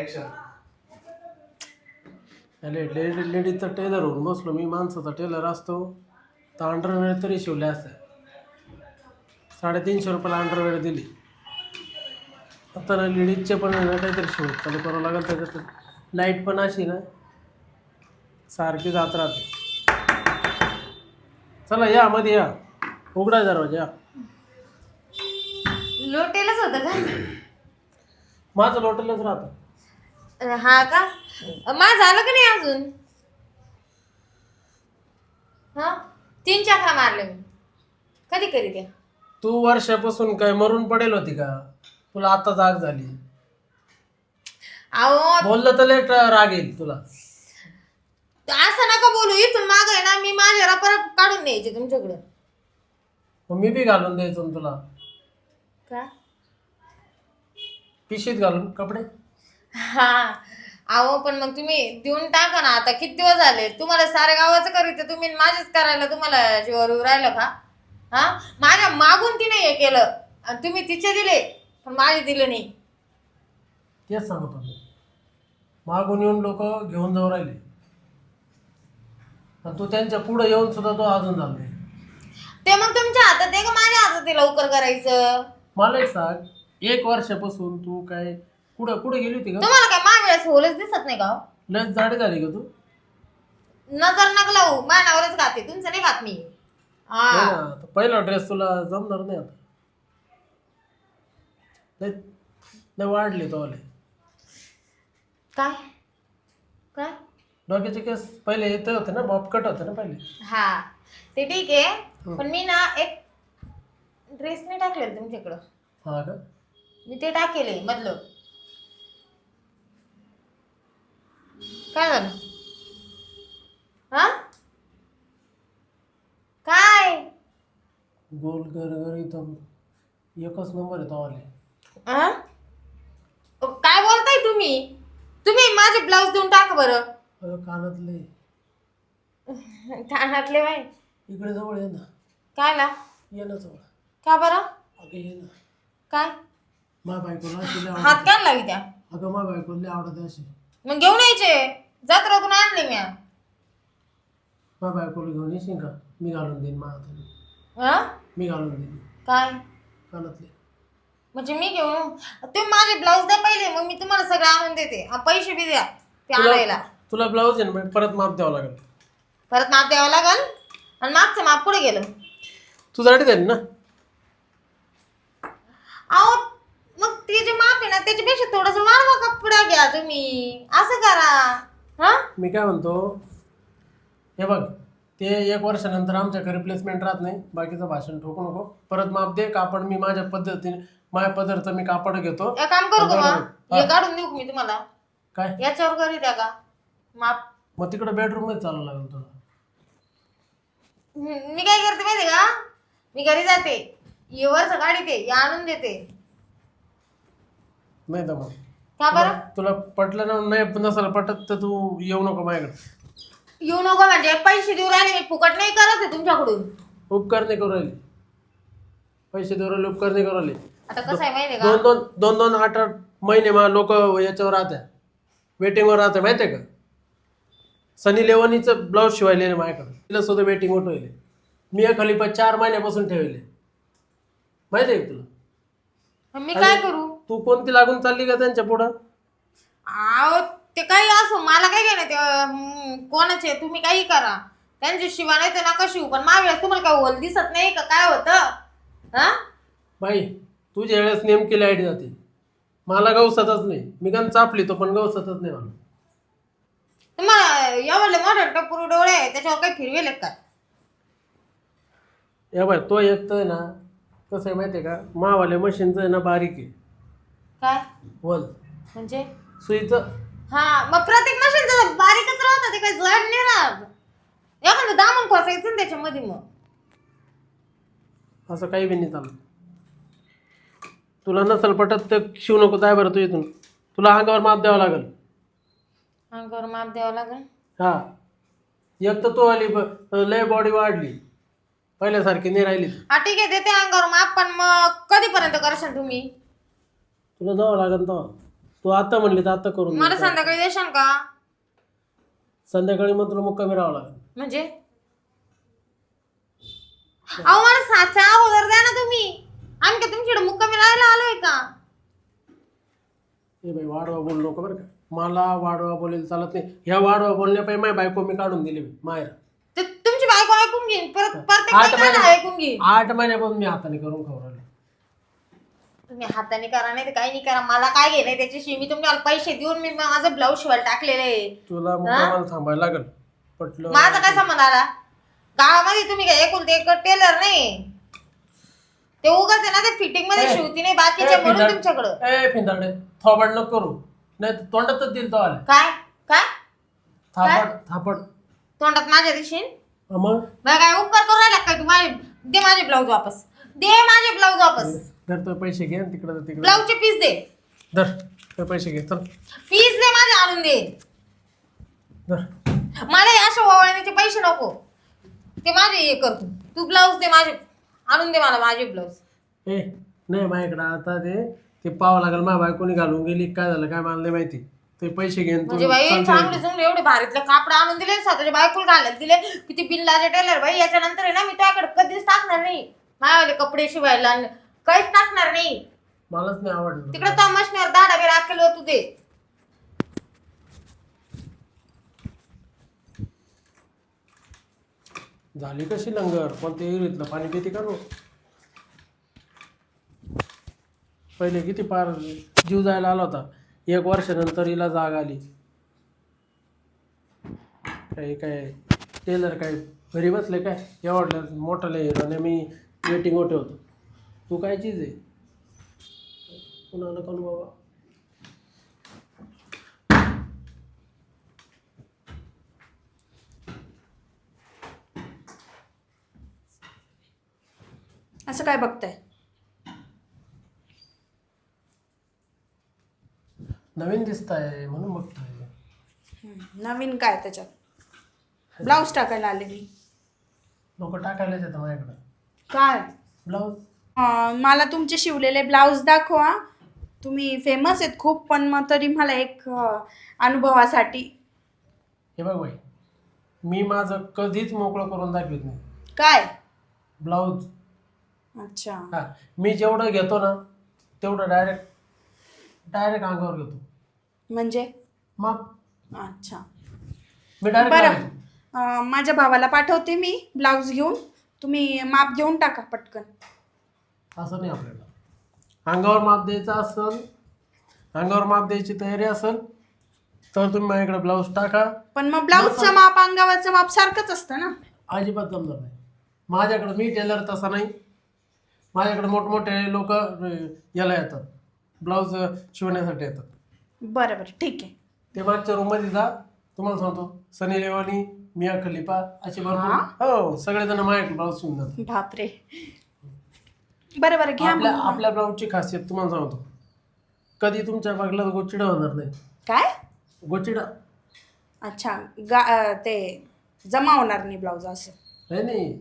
Action lady लेडीजचा teller होऊन बसलो मी माणसाचा टेलर असतो. तर अंडरवेअर तरी शिवले असते. साडेतीनशे रुपयाला अंडरवेअर दिली. आता ना लेडीजचे पण आहे ना काहीतरी शिव चालू करावं लागेल त्याच्यात. लाइट पण अशी ना सारखी जात राहते. चला या मध्ये या. उघडा दरवाजा या. लोटेलच होतं का? माझं लोटलच राहतं. हा का? माझं आलं का नाही अजून? हा? तीन चक्रा मारले मी. कधी कधी त्या तू वर्षापासून काय मरून पडेल होती का? तुला आता जाग झाली. अहो बोललं तर लेट राग येईल तुला. असं नका बोलू. इथून माग आहे ना मी माझ्या परत काढून द्यायचे तुमच्याकडं. मग मी बी घालून द्यायचो ना तुला. का? पिशीत घालून कपडे. हा. अहो पण मग तुम्ही देऊन टाका ना. आता किती दिवस झाले? तुम्हाला साऱ्या गावाचं करीत तुम्ही माझेच करायला तुम्हाला जीवावर येऊ राहिलं का? हा? माझ्या मागून तिने हे केलं. आणि तुम्ही तिचे दिले पण माझे दिले नाही. तेच सांगतो मी. मागून येऊन लोक घेऊन जाऊ राहिले. आणि तू त्यांच्या पुढे येऊन सुद्धा तो अजून झाला नाही. ते मग तुमच्या हातात आहे का? माझ्या हातात आहे लवकर करायचं. मला एक सांग. एक वर्षापासून तू काय कुठं कुठे गेली होती का? तुम्हाला काय माझ्या वेळेस होलच दिसत नाही का हो? लस जाडी झाली का तू? नजर नका लावू मानावरच गाते. तुमचं नाही खात मी. नाही हा ना, पहिला ड्रेस तुला जमणार नाही आता. लय वाढली तो आले काय? काय? डोक्याचे केस पहिले येते होते ना बॉब कट होते ना पहिले. हा. ते ठीक आहे पण मी ना एक ड्रेस नाही टाकलेलं तुमच्याकडं. हा का? मी ते टाकेले मधलं. काय झालं? हा? काय? गोल घर घर इथं एकच नंबर आहे तो आले आ? अ, काय बोलताय तुम्ही? तुम्ही माझे ब्लाऊज देऊन टाका बरं. कानातले. कानातले बाई इकडे जवळ ये ना. काय ला ये ना जवळ. का बरं? अगं ये ना. काय? मा बायकोला अशी लय हात आवडते. काय लावी त्या? अगं मा बायकोला लय आवडते अशी. मग घेऊन यायचे. जत्रातून आणले मी. मा बायकोला घेऊन येशील का? मी घालून देईन मा हाताने हा मी घालून देईन. काय? कानातले. म्हणजे मी घेऊन? तुम्ही माझे ब्लाऊज द्या पहिले मग मी तुम्हाला सगळं आणून देते. आ, पैसे बी द्या ते आणायला. तुला ब्लाऊज आहे ना परत माप द्यावं लागेल. परत माप द्यावं लागल? आणि मागचं माप पुढे गेलं? तू जाडी झाली ना? अहो मग ते जे माप आहे ना त्याच्यापेक्षा थोडस वाढवा कपडा घ्या तुम्ही. असं करा. हा? मी काय म्हणतो हे बघ ते एक वर्षानंतर आमच्याकडे रिप्लेसमेंट राहत नाही बाकीचं भाषण ठोकू नको. परत माप दे कापड मी माझ्या पद्धतीने माझ्या पदरचं मी कापड घेतो. एक काम करू का मग हा. हे काढून देऊ का मी तुम्हाला? काय? याच्यावर करी द्या का? माप. मग तिकडे बेडरूममध्ये चालावं लागेल तुला. मी काय करते माहिती का? मी घरी जाते. ये वरच गाडी ते आणून देते. नाही तर मग. का बरं? तुला पटलं ना नाही नसेल पटत तर तू येऊ नको माझ्याकडे. येऊ नको म्हणजे पैसे देऊ राहिले मी फुकट नाही करत आहे तुमच्याकडून. उपकार नाही करू राहिले. पैसे देऊ राहिले उपकार नाही करू राहिले. आता कसं आहे माहिती आहे दोन का? दोन दोन दोन आठ आठ महिने मला लोक याच्यावर राहत्या वेटिंगवर राहते माहिती आहे का? सनी लेवनीचं ब्लाऊज शिवायले माझ्याकडे. तिला सुद्धा वेटिंग उठवले. मी या खलिपा चार महिन्यापासून ठेवले. माहिती आहे का तुला? मग मी काय करू? तू कोणती लागून चालली का त्यांच्या पुढं? आहो ते काही असो मला काय घेणं ते कोणाचे? तुम्ही काही करा. त्यांची शिवा नाही तर नका शिव पण माझ्या तुम्हाला काय होल दिसत नाही का? काय होतं? हा? बाई तुझ्या वेळेस नेमकी लाइट जाते. मला गवसतच नाही. मी गण चापली तो पण गवसतच नाही मला तुम्हाला एवढे मोठे टप्पूर डोळे आहे, त्याच्यावर काही फिरवेले का? या बाय तो एक तर आहे ना कसं आहे माहिती आहे का? मावाल्या मशीनचं आहे ना बारीक आहे. काय? वल म्हणजे? सुईचं. हा मग प्रत्येक मशीनचं बारीकच राहतं ते काही जड नाही राहत. एखादं दामन खोसायचं ना त्याच्यामध्ये मग. असं काही बी नाही चालत. तुला नसल पटत तर शिव नको जाय बरं तू इथून. तुला अंगावर माप द्यावं लागेल. अंगावर माप द्यावं लागेल? हा. एक तर तू आली ब- लय बॉडी वाढली. पहिल्यासारखी नाही राहिली. हा ठीक आहे देते अंगावर माप पण मग कधीपर्यंत करशाल तुम्ही? तुला जावं लागेल तेव्हा. तू आता म्हणली तर आता करून मला दे. संध्याकाळी देशाल का? संध्याकाळी मग तुला मुक्कामी राहावं लागेल. म्हणजे? अहो मला सातच्या अगोदर द्या ना तुम्ही. आम्ही का तुमच्याकडे मुक्कामी राहायला आलोय का? ए बाई वाढवा बोलू नको बरं का. मला वाढवा बोलेल चालत नाही. ह्या वाढवा बोलण्यापायी माझी बायको मी काढून दिली माहेर. ते तुमची बायको ऐकून घेईन. परत प्रत्येक आठ महिने- ऐकून घेईन. आठ महिन्यापासून मी हाताने करून खवरले तुम्ही हाताने करा नाही तर काही नाही करा. मला काय घे नाही त्याच्याशी? मी तुम्हाला पैसे देऊन मी माझं ब्लाऊज शिवायला टाकलेलं आहे. तुला थांबायला लागेल. पटलं माझा काय संबंध आला? गावामध्ये तुम्ही काय एकूण ते एक टेलर नाही. ते उगाच आहे ना ते फिटिंगमध्ये ए, शिवती नाही बाकीचे ए, म्हणून फिंदाड- तुमच्याकडं. ए फिंदाडे थोबाड नको करू. नाही तर तोंडातच दिल तो आले. काय? काय? थापड थापड. तोंडात माझ्या दिशीन? मग? मला काय उपकार करू राहिला काय तू माझे दे माझे ब्लाऊज वापस. दे माझे ब्लाऊज वापस. धर तो पैसे घे तिकडे तिकडे. ब्लाऊजचे पीस दे. धर ते पैसे घे चल. पीस दे माझे आणून दे. धर. मला हे अशा ओवाळण्याचे पैसे नको. ते माझे हे कर तू. तू ब्लाऊज दे माझे आणून दे मला माझे ब्लाऊज. ए नाही माझ्याकडे आता ते ते पाहावं लागेल माझ्या बायकोनी घालून गेली काय झालं काय मला नाही माहिती. ते पैसे घेऊन तू म्हणजे बाई. चांगले चांगले एवढे भारीतले कापड आणून दिले स्वतःच्या बायकोला घालायला दिले. किती बिल्लाचे टेलर बाई याच्यानंतर आहे ना मी त्याकडे कधीच टाकणार नाही. माझ्यावाले कपडे शिवायला आणि काहीच टाकणार नाही. मलाच नाही आवडलं. तिकडे तो मशनीवर दाडा बी राखेल होतो ते. झाली कशी लंगर? कोणत्या विहिरीतलं पाणी पिते का नो पहिले किती पार जीव जायला आला होता? एक वर्षानंतर हिला जाग आली. काही काय टेलर काय घरी बसले काय? एवढलं मोठं हिरो आणि मी वेटिंग ठेवतो तू काय चीज आहे? कुणाला कोण बाबा. असं काय बघताय? नवीन दिसत आहे म्हणून बघतोय. हम्म, नवीन काय त्याच्यात? ब्लाऊज टाकायला आले मी. लोक टाकायलाच येतं माझ्याकडं. काय? ब्लाऊज? मला तुमचे शिवलेले ब्लाऊज दाखवा. तुम्ही फेमस आहेत खूप पण मग तरी मला एक अनुभवासाठी. हे बघ बाई मी माझं कधीच मोकळं करून दाखवित नाही. काय? ब्लाऊज. अच्छा. हा मी जेवढं घेतो ना तेवढं डायरेक्ट डायरेक्ट अंगावर घेतो. म्हणजे? मग? अच्छा. मी डायरेक्ट बरं. अं, माझ्या भावाला पाठवते मी ब्लाऊज घेऊन. तुम्ही माप घेऊन टाका पटकन. असं नाही आपल्याला. अंगावर माप द्यायचं असेल अंगावर माप द्यायची तयारी असेल तर तुम्ही माझ्याकडे ब्लाऊज टाका. पण मग ब्लाऊजचं माप अंगावरचं माप सारखंच असतं ना. अजिबात जमणार नाही. माझ्याकडे मी टेलर तसा नाही. माझ्याकडे मोठमोठे लोक याला येतात. ब्लाऊज शिवण्यासाठी येतात. बरं बरं ठीक आहे. ते मागच्या रूममध्ये जा. तुम्हाला सांगतो सनी लेवानी मिया खलिफा असे भरपूर हो? सगळेजण माझ्याकडे ब्लाऊज शिवून जातात. बापरे. बरं बरं घ्या आपल्या मग. आपल्या ब्लाऊजची खासियत तुम्हाला सांगतो. कधी तुमच्या बागला गोचिडा होणार नाही. काय? गोचिडा. अच्छा गा अं, ते जमा होणार नाही ब्लाऊज असं. नाही नाही.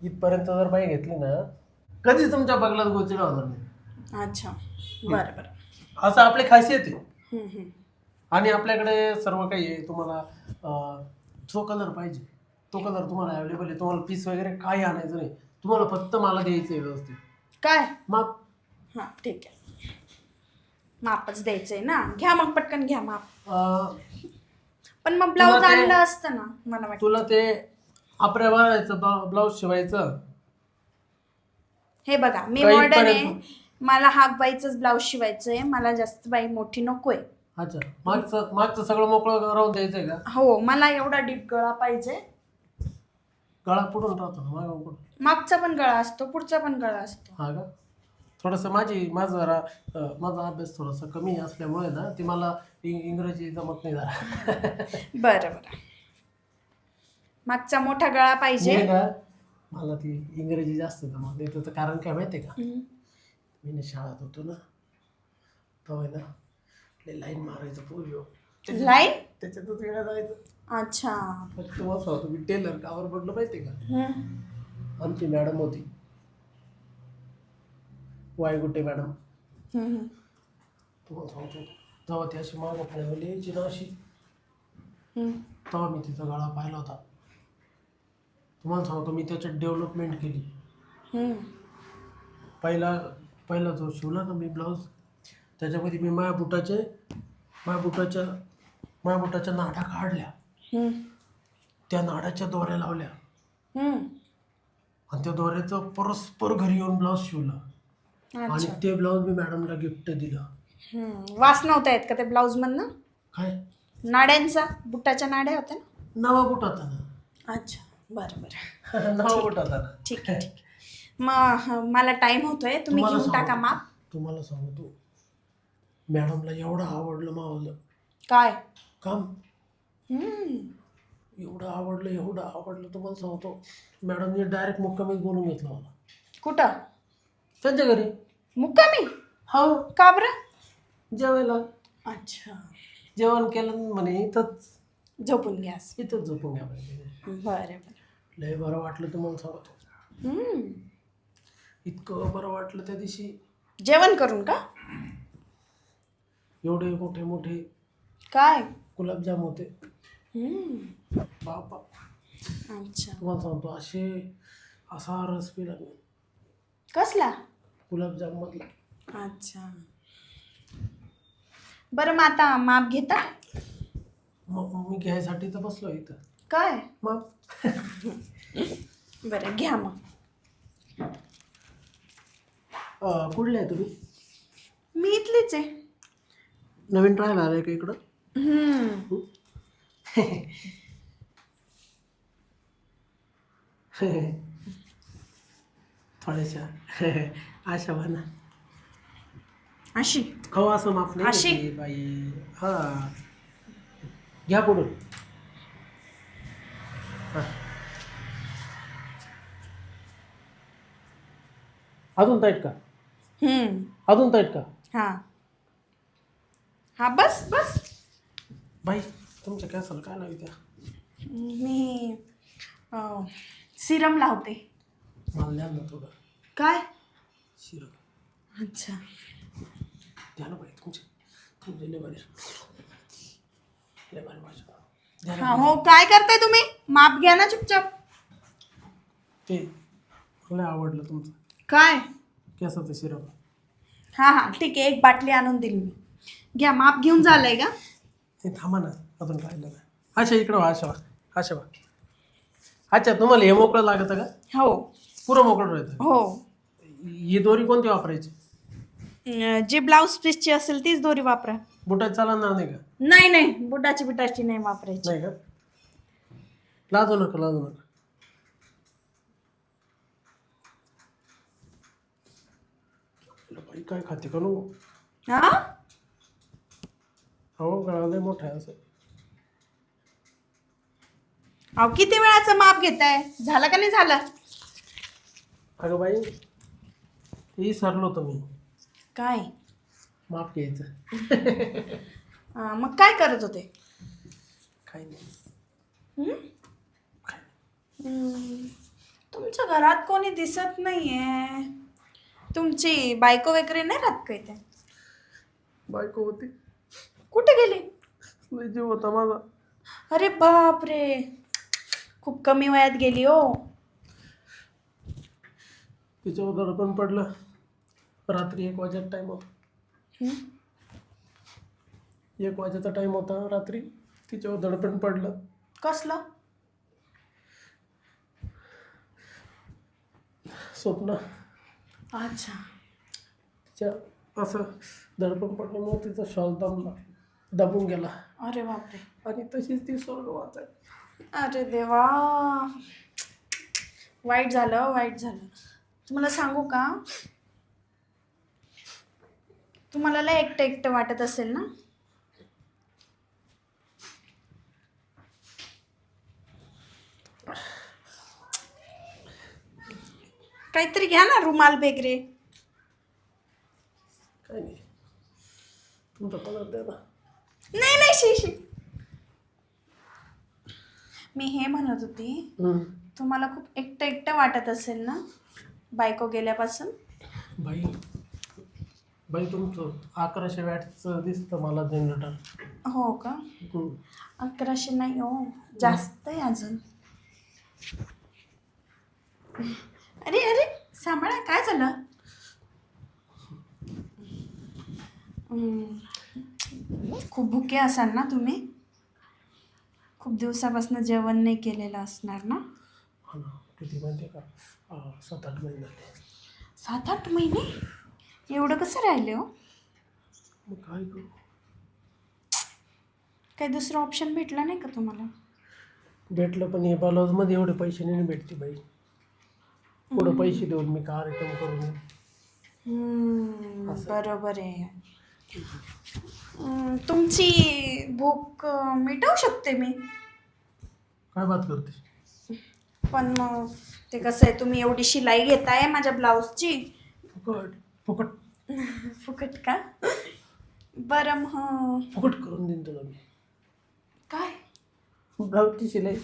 इथपर्यंत जर बाई घेतली ना कधीच तुमच्या बागलात गोचिडा होणार नाही. अच्छा बरं बरं. असं आपली खासियत आहे. हम्म, हम्म. आणि आपल्याकडे सर्व काही आहे तुम्हाला अं, जो कलर पाहिजे तो कलर तुम्हाला अवेलेबल आहे. तुम्हाला पीस वगैरे काही आणायचं नाही. तुम्हाला फक्त मला द्यायचं आहे व्यवस्थित. काय? मग हां ठीक आहे. मापच द्यायचंय ना. घ्या मग पटकन घ्या माप. अं, पण मग ब्लाऊज ते- आणलं असतं ना मला वाटतं. तुला ते आपल्या भरायचं ब्लाऊज शिवायचं. हे बघा मी काही मॉडर्न आहे. पर्यंत- मला हाफ बाईचंच ब्लाऊज शिवायचं आहे मला जास्त बाई मोठी नकोय. अच्छा मागचं मागचं सगळं मोकळं राहून द्यायचंय का? हो मला एवढा डीप गळा पाहिजे. गळा पुढून राहतो ना मागं पुढं. मागचा पण गळा असतो पुढचा पण गळा असतो. हा का? थोडंसं माझी माझं जरा अं, माझा अभ्यास थोडासा कमी असल्यामुळे ना ती मला इ- इंग्रजी जमत नाही जरा. बरं बरं. मागचा मोठा गळा पाहिजे. मी ना मला ती इंग्रजी जास्त जमत नाही. त्याचं कारण काय माहिती आहे का? हम्म. मी ना शाळेत होतो ना तेव्हा आहे ना लय लाईन मारायचं पूर्वी लाईन? त्याच्यातच वेळा जायचं. अच्छा. फक्त बस होतो. मी टेलर कावर पडलं माहिती आहे का? हम्म. आमची मॅडम होती. वायगुट्टे मॅडम. तुम्हाला सांगतो जेव्हा ती अशी मागं पुढे यायची ना अशी. तेव्हा मी तिचा गळा पाहिला होता. तुम्हाला सांगतो मी त्याच्यात डेव्हलपमेंट केली. पहिला पहिला जो शिवला ना मी ब्लाऊज त्याच्यामध्ये मी माया बुटाचे माया बुटाच्या माया बुटाच्या नाडा काढल्या. त्या नाडाच्या दोऱ्या लावल्या. आणि त्या दोऱ्याचं परस्पर घरी येऊन ब्लाऊज शिवलं. आणि ते ब्लाऊज मी मॅडमला गिफ्ट दिलं. वास नव्हता येत का ते ब्लाऊज मधनं? काय? नाड्यांचा? बुटाच्या नाड्या होत्या ना? नवा बुट होता ना. अच्छा. बरं बरं. नवा बुट होता ना. ठीक आहे ठीक आहे. मग मला टाइम होतोय. तुम्ही घेऊन टाका माप. तुम्हाला सांगतो. मॅडमला एवढं आवडलं मावलं. काय? काम. हम्म. एवढं आवडलं एवढं आवडलं तुम्हाला सांगतो मॅडमने डायरेक्ट मुक्कामीच बोलून घेतलं मला. कुठं? त्यांच्या घरी. मुक्कामी? हो. का बरं? जेवायला. अच्छा. जेवण केलं म्हणे इथंच. झोपून घ्या असं. इथंच झोपून घ्या पाहिजे बरं बरं. लय बरं वाटलं तुम्हाला सांगतो. हम्म. इतकं बरं वाटलं त्या दिवशी. जेवण करून का? एवढे मोठे मोठे. काय? गुलाबजाम होते. बापा. अच्छा. तुम्हाला सांगतो असे असा रस पिला मी. कसला? गुलाबजाम मधला. अच्छा. बरं मग आता माप घेता? मग मी घ्यायसाठी तर बसलो इथं. काय? मग? बरं घ्या मग. अं, कुठले आहे तुम्ही? मी इथलीच आहे. नवीन ट्रायल आलं आहे का इकडं. थोड्याशा आशा म्हणा अशी हो असं माफ नाही अशी? बाई. हा. घ्या पुढून. हा. अजून ताईट का? हम्म. अजून ताईट का? हा. हा बस बस. बाई तुमच्या कॅसल काय लावित्या मी सिरम लावते. मला द्या ना थोडं काय? शिरं अच्छा. द्या ना बाई तुमचे. तुमचे लय भारी लय भारी हा हो काय करताय तुम्ही? माप घ्या ना चुपचाप. ते मला आवडलं तुमचं. काय? केसाचं शिरप हा हा ठीक आहे एक बाटली आणून दिली मी. घ्या माप घेऊन झालंय का? हे थांबा ना अजून राहिलं ना अच्छा इकडं व्हा अशा व्हा अशा व्हा अच्छा तुम्हाला हे मोकळं लागतं का? हो. पुरं मोकळं राहतं? हो. ही दोरी कोणती वापरायची? अं, जी ब्लाऊज पीसची असेल तीच दोरी वापरा. बुटात चालणार नाही का? नाही नाही बुटाची बिटाची नाही वापरायची. नाही का? लाजू नका लाजू नका. बाई काय खाते का नो हा? हो गळा लय मोठा आहे असं. अहो किती वेळाचं माप घेताय? झालं का नाही झालं? अगं बाई ते सरलो होतो मी काय? माफ घ्यायचं. मग काय करत होते? काही नाही. हं? काय हं, तुमच्या घरात कोणी दिसत नाहीये. तुमची बायको वगैरे नाही राहत काय ते बायको होती. कुठे गेली? लय जीव होता माझा. अरे बाप रे खूप कमी वयात गेली हो. तिच्यावर दडपण पडलं. रात्री एक वाजेचा टाईम होता. हं? एक वाजेचा टाईम होता रात्री. तिच्यावर दडपण पडलं. कसलं? स्वप्न. अच्छा. तिच्या असं दडपण पडल्यामुळे तिचा श्वास दमला. दबून गेला. अरे बापरे. आणि तशीच ती स्वर्ग वाचाय अरे देवा. वाईट झालं वाईट झालं. तुम्हाला सांगू का? तुम्हाला लय एकटं एकटं वाटत असेल ना? काहीतरी घ्या ना रुमाल वगैरे. काय नाही. तुमचा कलर द्या ना. नाही नाही शी शी. मी हे म्हणत होती. तुम्हाला खूप एकटं एकटं वाटत असेल ना बायको गेल्यापासून? बाई बाई तुमचं अकराशे वॅटचं दिसतं मला जनरेटर. हो का? अकराशे नाही हो जास्त आहे अजून. अरे अरे सांभाळा काय झालं? हम्म. खूप भुके असाल ना तुम्ही? खूप दिवसापासून जेवण नाही केलेलं असणार ना? हा किती माहिती का? सात आठ महिने झाले. सात आठ महिने? एवढं कसं राहिले हो? मग काय करू? काही दुसरं ऑप्शन भेटलं नाही का तुम्हाला? भेटलं पण हे मध्ये एवढे पैसे नाही भेटते बाई. पुढं पैसे देऊन मी कार्यक्रम करून येईन. हम्म, असं. बरोबर आहे. तुमची भूक अं, मिटवू शकते मी. काय बात करते पण मग ते कसं आहे तुम्ही एवढी शिलाई घेताय माझ्या ब्लाऊजची फुकट फुकट. फुकट का? बरं मग. फुकट करून देईन तुला मी. काय? ब्लाऊजची शिलाई.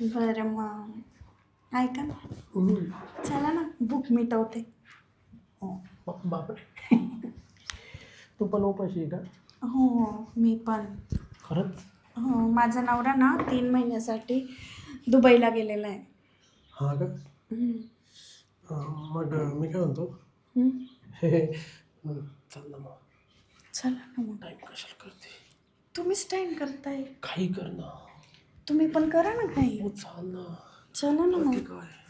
बरं मग. ऐका ना. हम्म. चला ना भूक मिटवते. बा- बापरे. तू पण उपाशी आहे का? हो मी पण. खरंच? हो माझा नवरा ना तीन महिन्यासाठी दुबईला गेलेला आहे. हा का? हम्म. अं, मग मी काय म्हणतो? हम्म. हे चल ना मग. चला ना मग. टाईम कशाला करते? तुम्हीच टाईम करताय. काही कर ना. तुम्ही पण करा ना काही. हो चाल ना. चला ना मग. काय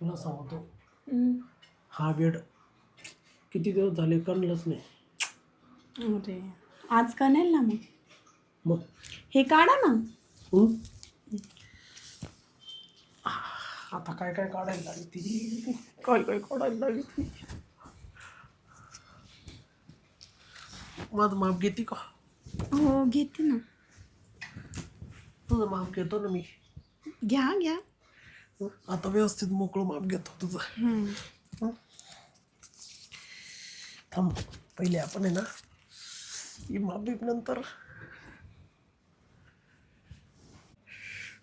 तुला सांगतो. हा बेड किती दिवस झाले कळलंच नाही. अरे आज करेल ना मग. मग? हे काढा ना. हं? आता काय काय काढायला लागली ती काय काय काढायला लागली ती माझं माप घेते का? हो घेते ना. तुझं माप घेतो ना मी. घ्या घ्या? आता व्यवस्थित मोकळं माप घेतो तुझं. थांब पहिले आपण आहे ना ही माप बीप नंतर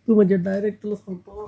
तू म्हणजे डायरेक्ट तुला सांगतो